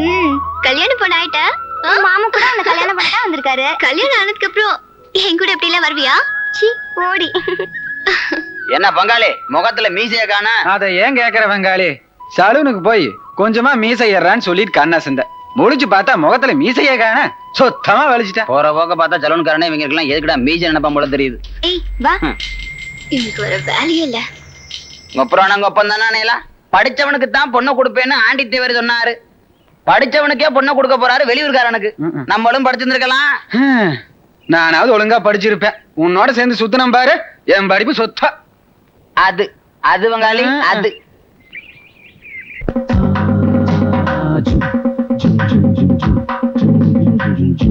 ம். கல்யாணம் பொண்ணு ஆயிட்ட? மாமா கூட உன்னை கல்யாணம் பண்ண வந்திருக்காரு. கல்யாணம் ஆனதுக்கு அப்புறம் என் கூட எப்படி எல்லாம் வருவியா? சி ஓடி. என்ன பங்காளி முகத்துல மீசைய காண? அதை ஏன் கேக்குற வெங்காளி சலூனுக்கு போய் கொஞ்சமா மீசை ஏறான்னு சொல்லிட்டு கண்ணா சிந்த முடிச்சு பார்த்தா முகத்துல மீசையே காண சுத்தமா வலிச்சிட்டேன். போற போக்க பார்த்தா சலூன்காரனே இவங்க இருக்கலாம் எதுக்குடா மீசை நினைப்பான் போல தெரியுது. ஏய் வா. இன்னைக்கு வர வேலையே இல்ல. உங்க புராணங்க ஒப்பம் தானே படிச்சவனுக்கு தான் பொண்ணை கொடுப்பேன்னு ஆண்டி தேவர் சொன்னாரு. படிச்சவனுக்கே பொண்ணை கொடுக்க போறாரு வெளியூர்காரனுக்கு. நம்மளும் படிச்சிருந்திருக்கலாம் நானாவது ஒழுங்கா படிச்சிருப்பேன் உன்னோட சேர்ந்து சுத்தினம் பாரு என் படிப்பு சொத்தா அது அது பங்காளி ஆ. அது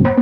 ஆ?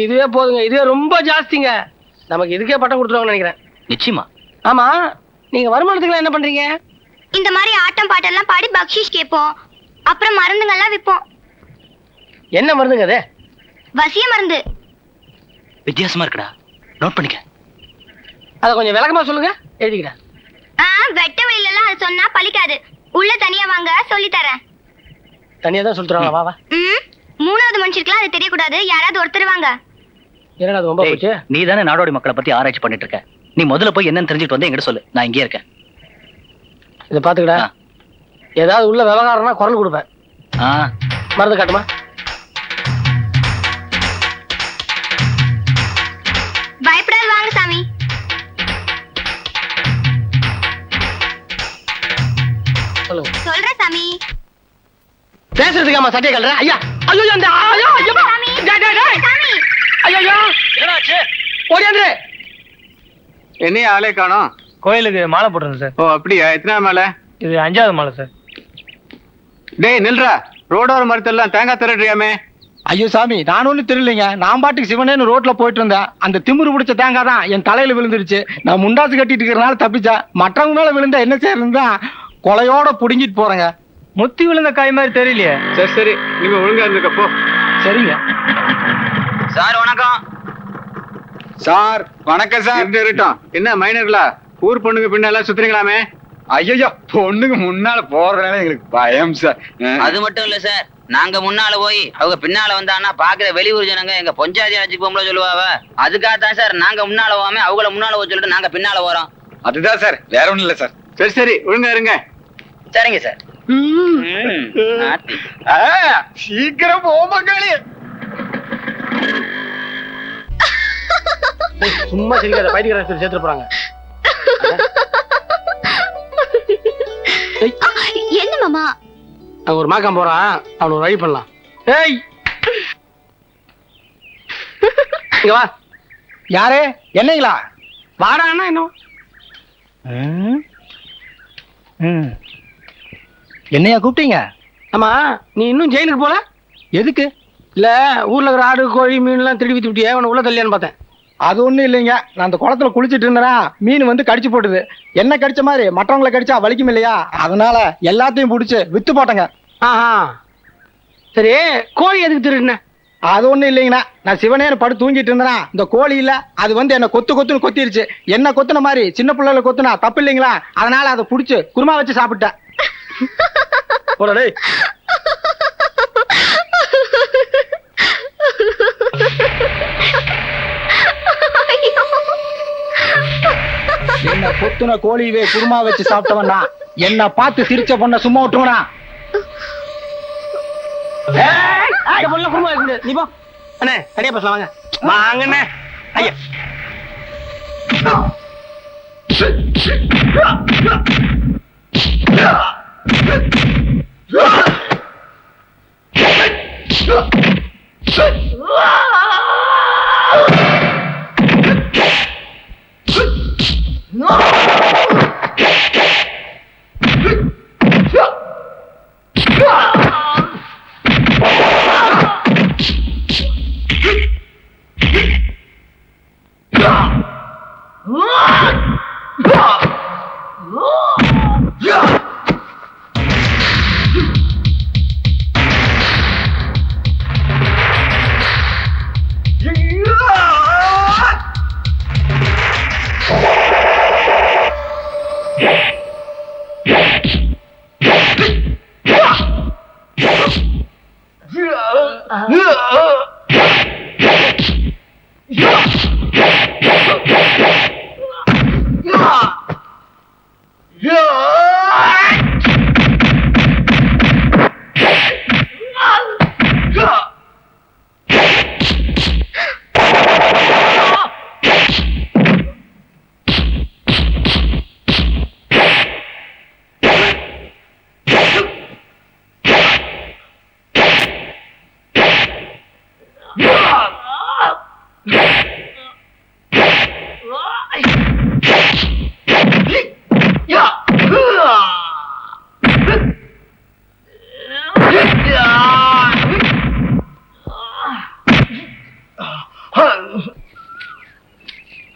எங்களுக்கு இதுவே போதுங்க. இதுவே ரொம்ப ஜாஸ்திங்க. நமக்கு இதுக்கே பட்டம் கொடுத்துருவாங்கன்னு நினைக்கிறேன். நிச்சயமா. ஆமா. நீங்க வருமானத்துக்கு என்ன பண்றீங்க? இந்த மாதிரி ஆட்டம் பாட்டெல்லாம் பாடி பக்ஷிஷ் கேட்போம். அப்புறம் மருந்துங்கள்லாம் விற்போம் என்ன மருந்துங்க அது? வசிய மருந்து. வித்தியாசமா இருக்குடா. நோட் பண்ணிக்க. அதை கொஞ்சம் விளக்கமா சொல்லுங்க. எழுதிக்கிறேன். ஆ வெட்ட வெளியில எல்லாம் அது சொன்னா பலிக்காது உள்ள தனியா வாங்க சொல்லி தரேன் தனியா தான் சொல்லிட்டுருவாங்க வா வா. ம் மூணாவது மனுஷருக்குலாம் அது தெரியக்கூடாது. யாராவது ஒருத்தர் வாங்க. என்னடா அது ரொம்ப போச்சு? நீ தானே நாடோடி மக்களை பத்தி ஆராய்ச்சி பண்ணிட்டு இருக்க. நீ முதல்ல போய் என்னன்னு தெரிஞ்சுட்டு வந்து என்கிட்ட சொல்லு. நான் இங்கே இருக்கேன். இதை பாத்துக்கடா. ஏதாவது உள்ள விவகாரம்னா குரல் கொடுப்பேன். ஆ. மருந்து காட்டுமா? பயப்படாது வாங்க சாமி. சொல்லுங்க. சொல்றேன் சாமி. பேசுறதுக்காம சட்டையை கல்ற ஐயா. ஐயோ அந்த ஐயோ ஐயோ சாமி. என்னைய ஆளே காணோம். கோயிலுக்கு மாலை போட்டிருந்தேன் சார். ஓ அப்படியா? எத்தனை மேல? இது அஞ்சாவது மாலை சார். டேய் நில்றா. ரோடோர மரத்தெல்லாம் தேங்காய் திரடுறியாமே ஐயோ சாமி நான் ஒன்றும் தெரியலைங்க. நான் பாட்டுக்கு சிவனேன்னு ரோட்ல போயிட்டு இருந்தேன் அந்த திமிரு பிடிச்ச தேங்காய் தான் என் தலையில விழுந்துருச்சு. நான் முண்டாசு கட்டிட்டு இருக்கிறனால தப்பிச்சேன் மற்றவங்க மேல விழுந்தா என்ன செய்யறதுன்னு தான் கொலையோட புடுங்கிட்டு போறேங்க. முத்தி விழுந்த காய் மாதிரி தெரியலையே. சரி சரி. நீங்க ஒழுங்கா இருந்துக்க போ. சரிங்க. சார் வணக்கம். சார் வணக்கம் சார். இருக்கட்டும் என்ன மைனர்களா ஊர் பொண்ணுங்க பின்னால சுத்துறீங்களாமே? ஐயோ பொண்ணுங்க முன்னால போறதுனால எங்களுக்கு பயம் சார். அது மட்டும் இல்ல சார். நாங்க முன்னால போய் அவங்க பின்னால வந்தாங்கன்னா பாக்குற வெளியூர் ஜனங்க எங்க பொஞ்சாதி வச்சுக்கோம்ல சொல்லுவாவ அதுக்காக தான் சார் நாங்க முன்னால போகாம அவங்கள முன்னால போக சொல்லிட்டு நாங்க பின்னால போறோம். அதுதான் சார். வேற ஒண்ணும் இல்ல சார். சரி சரி ஒழுங்கா இருங்க. சரிங்க சார். சீக்கிரம் போ மகளே ஏய், சும்மா சிரிக்காத பைத்தியக்கார சேர்த்துட்டு போறாங்க என்ன மாமா? அங்க ஒரு மாக்கம் போறான் அவன் ஒரு வழி பண்ணலாம். ஏய்! இங்க வா. யாரு? என்னங்களா? வாடான்னா என்ன? ம். என்னையா கூப்பிட்டீங்க? ஆமா நீ இன்னும் ஜெயிலுக்கு போல? எதுக்கு? இல்ல ஊர்ல இருக்கிற ஆடு கோழி மீன் எல்லாம் திருடி வித்து விட்டியே உன உள்ள தள்ளியான்னு பார்த்தேன். அது ஒண்ணும் இல்லைங்க. நான் அந்த குளத்துல குளிச்சிட்டு இருந்தேனா மீன் வந்து கடிச்சு போட்டுது. என்ன கடிச்ச மாதிரி? மற்றவங்களை கடிச்சா வலிக்கும் இல்லையா? அதனால எல்லாத்தையும் பிடிச்சு வித்து போட்டேங்க. ஆஹா. சரி கோழி எதுக்கு திருடின? அது ஒண்ணும் இல்லைங்கண்ணா. நான் சிவனேன்னு படு தூங்கிட்டு இருந்தேனா இந்த கோழி இல்ல. அது வந்து என்ன கொத்து கொத்துன்னு கொத்திருச்சு. என்ன கொத்துன மாதிரி? சின்ன பிள்ளைல கொத்துனா தப்பு இல்லைங்களா? அதனால அதை புடிச்சு குருமா வச்சு சாப்பிட்டேன். போடா டேய். கொத்துன கோழிவே குருமா வச்சு சாப்பிட்டவனா என்ன பார்த்து சிரிச்ச பொண்ண சும்மா விட்டுவனா இருக்கு நீ போ. அண்ணே தனியா பேசலாம் வாங்க. வாங்கண்ணே. ஐயா.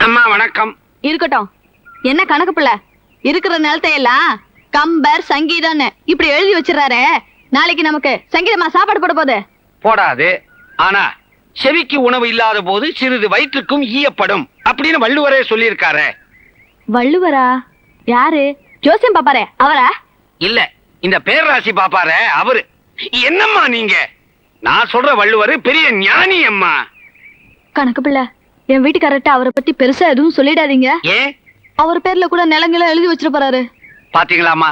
அம்மா வணக்கம். இருக்கட்டும். என்ன கணக்கு பிள்ளை? இருக்கிற நிலத்தை எல்லாம் கம்பர் சங்கீதம்னு இப்படி எழுதி வச்சிடறாரு. நாளைக்கு நமக்கு சங்கீதமா சாப்பாடு போட போகுது. போடாது. ஆனா செவிக்கு உணவு இல்லாத போது சிறிது வயிற்றுக்கும் ஈயப்படும் அப்படின்னு வள்ளுவரே சொல்லியிருக்காரு. வள்ளுவரா? யாரு? ஜோசியம் பாப்பாரே அவரா? இல்ல இந்த பேரராசி பாப்பாரே அவரு. என்னம்மா நீங்க? நான் சொல்ற வள்ளுவர் பெரிய ஞானி அம்மா. கணக்கு பிள்ளை என் வீட்டுக்காரர்ட்ட அவரை பத்தி பெருசா எதுவும் சொல்லிடாதீங்க. ஏன் அவர் பேர்ல கூட நிலங்களை எழுதி வச்சிட்டு போறாரு. பாத்தீங்களாமா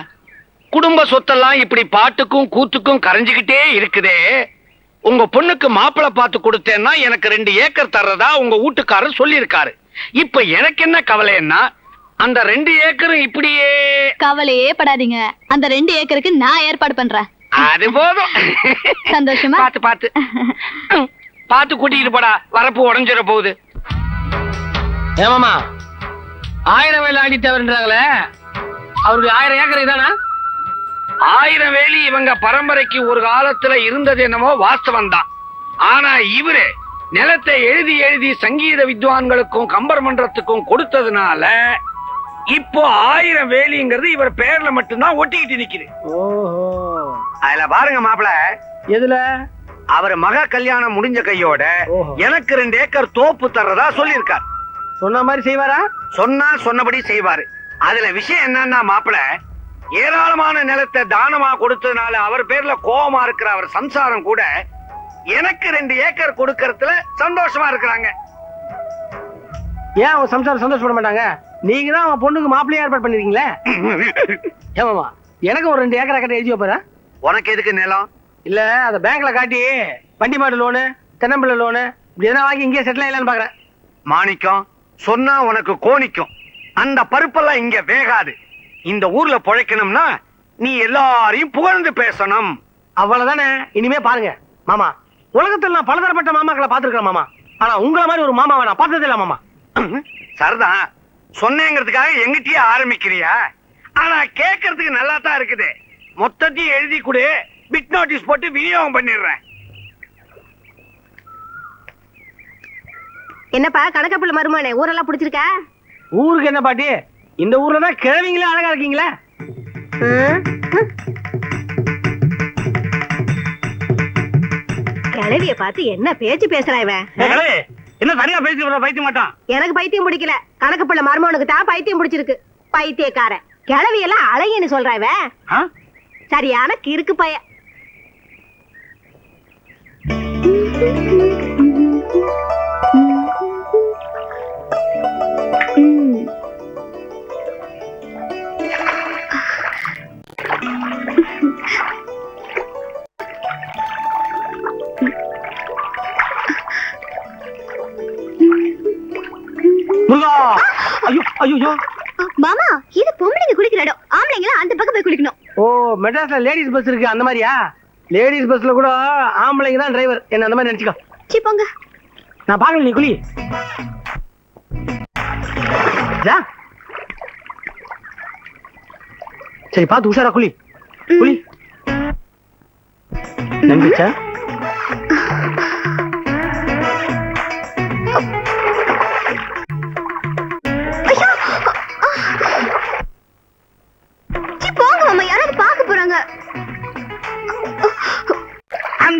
குடும்ப சொத்தெல்லாம் இப்படி பாட்டுக்கும் கூத்துக்கும் கரைஞ்சுகிட்டே இருக்குதே. உங்க பொண்ணுக்கு மாப்பிளை பார்த்து கொடுத்தேன்னா எனக்கு ரெண்டு ஏக்கர் தர்றதா உங்க வீட்டுக்காரர் சொல்லியிருக்காரு. இப்ப எனக்கு என்ன கவலைன்னா அந்த ரெண்டு ஏக்கரும் இப்படியே கவலையே படாதீங்க. அந்த ரெண்டு ஏக்கருக்கு நான் ஏற்பாடு பண்றேன். அது போதும். சந்தோஷமா? பாத்து பாத்து ம், பாத்து கூட்டிட்டு போடா. வரப்பு உடஞ்சிட போகுது. ஏமாமா ஆயிரம் வேலை ஆடி தேவர்ன்றாங்களே அவருக்கு ஆயிரம் ஏக்கர் இதானா? ஆயிரம் வேலி இவங்க பரம்பரைக்கு ஒரு காலத்துல இருந்தது என்னமோ வாஸ்தவம் தான் ஆனா இவரு நிலத்தை எழுதி எழுதி சங்கீத வித்வான்களுக்கும் கம்பர் மன்றத்துக்கும் கொடுத்ததுனால இப்போ ஆயிரம் வேலிங்கிறது இவர் பேர்ல மட்டும்தான் ஒட்டிக்கிட்டு நிக்குது. அதுல பாருங்க மாப்பிள. எதுல? அவர் மக கல்யாணம் முடிஞ்ச கையோட. எனக்கு ரெண்டு ஏக்கர் தோப்பு தர்றதா சொல்லியிருக்கார். சொன்ன மாதிரி செய்வாரா? சொன்னா சொன்னபடி செய்வாரு. அதுல விஷயம் என்னன்னா மாப்பிள ஏராளமான நிலத்தை தானமா கொடுத்ததுனால அவர் பேர்ல கோவமா இருக்கிற அவர் சம்சாரம் கூட எனக்கு ரெண்டு ஏக்கர் கொடுக்கறதுல சந்தோஷமா இருக்கிறாங்க. ஏன் அவன் சம்சாரம் சந்தோஷப்பட மாட்டாங்க? நீங்க தான் அவன் பொண்ணுக்கு மாப்பிள்ளையா ஏற்பாடு பண்ணிருக்கீங்களே? ஏமாமா எனக்கு ஒரு ரெண்டு ஏக்கரா கட்ட எழுதி வைப்பாரு? உனக்கு எதுக்கு நிலம்? இல்ல அத பேங்க்ல காட்டி வண்டி மாடு லோனு தென்னம்பிள்ளை லோனு இப்படி எதனா வாங்கி இங்கே செட்டில் ஆகலான்னு பாக்குறேன். மாணிக்கம் சொன்னா உனக்கு கோணிக்கும். அந்த பருப்பெல்லாம் இங்க வேகாது. இந்த ஊர்ல பொழைக்கணும்னா நீ எல்லாரையும் புகழ்ந்து பேசணும். அவ்வளவுதானே? இனிமே பாருங்க மாமா. உலகத்துல நான் பலதரப்பட்ட மாமாக்களை பாத்துருக்கேன் மாமா. ஆனா உங்கள மாதிரி ஒரு மாமாவை நான் பார்த்ததே இல்ல மாமா. சரிதான் சொன்னேங்கிறதுக்காக எங்கிட்டயே ஆரம்பிக்கிறியா? ஆனா கேட்கறதுக்கு நல்லா தான் இருக்குது. மொத்தத்தையும் எழுதி கொடு. பிட் நோட்டீஸ் போட்டு விநியோகம் பண்ணிடுறேன். என்னப்பா கணக்கப்புள்ள மருமானே ஊரெல்லாம் பிடிச்சிருக்கா? ஊருக்கு என்ன பாட்டி? இந்த ஊர்ல தான் கிழவிங்களே அழகா இருக்கீங்களே? கிழவிய பார்த்து என்ன பேச்சு பேசுறான் இவன் என்ன தனியா பேசி பைத்திய மாட்டான் எனக்கு பைத்தியம் பிடிக்கல. கணக்கு பிள்ளை மருமவனுக்கு தான் பைத்தியம் பிடிச்சிருக்கு. பைத்தியக்காரன். கிழவி எல்லாம் அழகின்னு சொல்றான் இவன் சரியான கிறுக்கு பைய முருகா ஐயோ ஐயோ மாமா இது பொம்பளைங்க குளிக்கிற இடம். ஆம்பளைங்களா அந்த பக்கம் போய் குளிக்கணும். ஓ மெட்ராஸ்ல லேடிஸ் பஸ் இருக்கு அந்த மாதிரியா? லேடிஸ் பஸ்ல கூட ஆம்பளைங்க தான் டிரைவர் என்ன அந்த மாதிரி நினைச்சுக்கோ. சி போங்க. நான் பாக்கல நீ குளி. ஜா. சரி பார்த்து உஷாரா குளி. குளி. நம்பிச்சா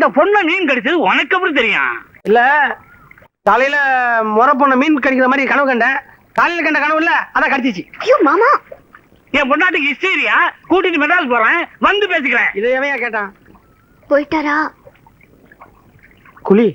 அந்த பொண்ணை மீன் கடிச்சது உனக்கு எப்படி தெரியும்? இல்ல காலையில முறை பொண்ண மீன் கடிக்கிற மாதிரி கனவு கண்டேன். காலையில கண்ட கனவு இல்ல அதான் கடிச்சிச்சு. ஐயோ மாமா. என் பொண்டாட்டிக்கு ஹிஸ்டீரியா கூட்டிட்டு மெட்ராஸ் போறேன் வந்து பேசிக்கிறேன். இதை எவையா கேட்டான்? போயிட்டாரா? குளி